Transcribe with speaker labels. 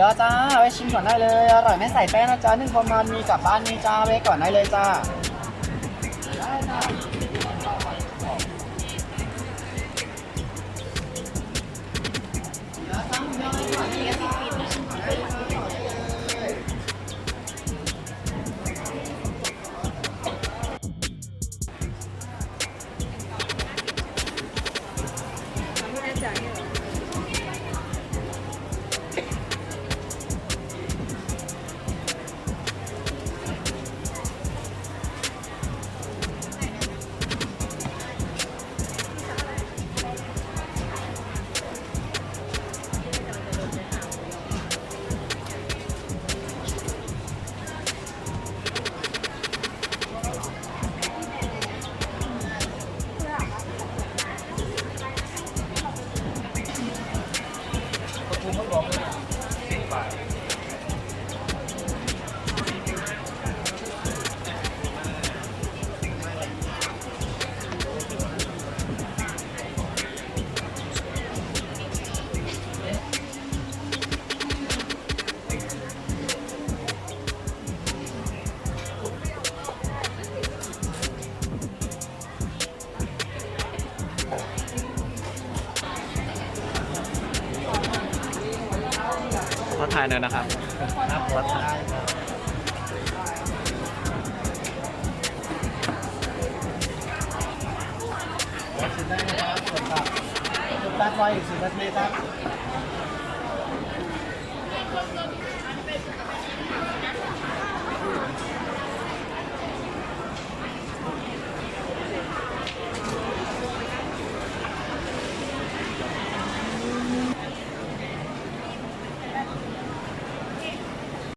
Speaker 1: ยอจ้าไว้ชิมก่อนได้เลย อร่อยไม่ใส่แป้งนะจ๊ะหนึ่งคนมามีกลับบ้านนี่จ้าไว้ก่อนได้เลยจ้า
Speaker 2: ได้จ้า ยหน่อยนะครับครับขอถ่าย
Speaker 1: ได้นะครับกดตัดกดตัดไว้อีกสิบนาทีครับ